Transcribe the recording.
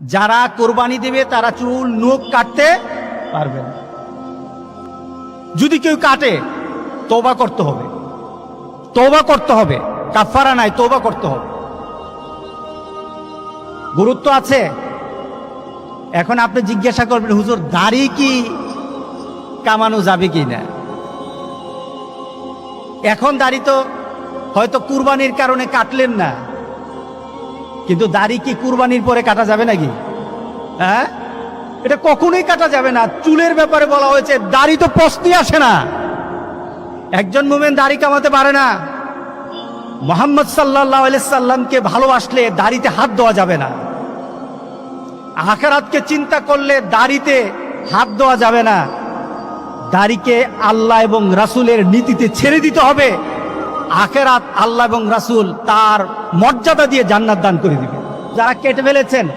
যারা কোরবানি দেবে তারা চুল, নখ কাটতে পারবে না। যদি কেউ কাটে তোবা করতে হবে। তোবা করতে হবে। কাফারা নাই তোবা করতে হবে। গুরুত্ব আছে? এখন আপনি জিজ্ঞাসা করবেন, হুজুর, দাড়ি কি কামানো যাবে কি না এখন দাড়ি তো হয়তো কুরবানির কারণে কাটলেন না। কিন্তু দাড়ি কি কুরবানির পরে কাটা যাবে নাকি? হ্যাঁ? এটা কখনোই কাটা যাবে না। চুলের ব্যাপারে বলা হয়েছে, দাড়ি তো পস্তি আসে না। একজন মুমেন দাড়ি কামাতে পারে না। মোহাম্মদ সাল্লাহ সাল্লামকে ভালোবাসলে দাড়িতে হাত দেওয়া যাবে না। আখারাতকে চিন্তা করলে দাড়িতে হাত দেওয়া যাবে না। দাড়িকে আল্লাহ এবং রাসূলের নীতিতে ছেড়ে দিতে হবে। আখেরাত আল্লাহ এবং রাসুল তার মর্যাদা দিয়ে জান্নাত দান করে দিবে। যারা কেটে ফেলেছেন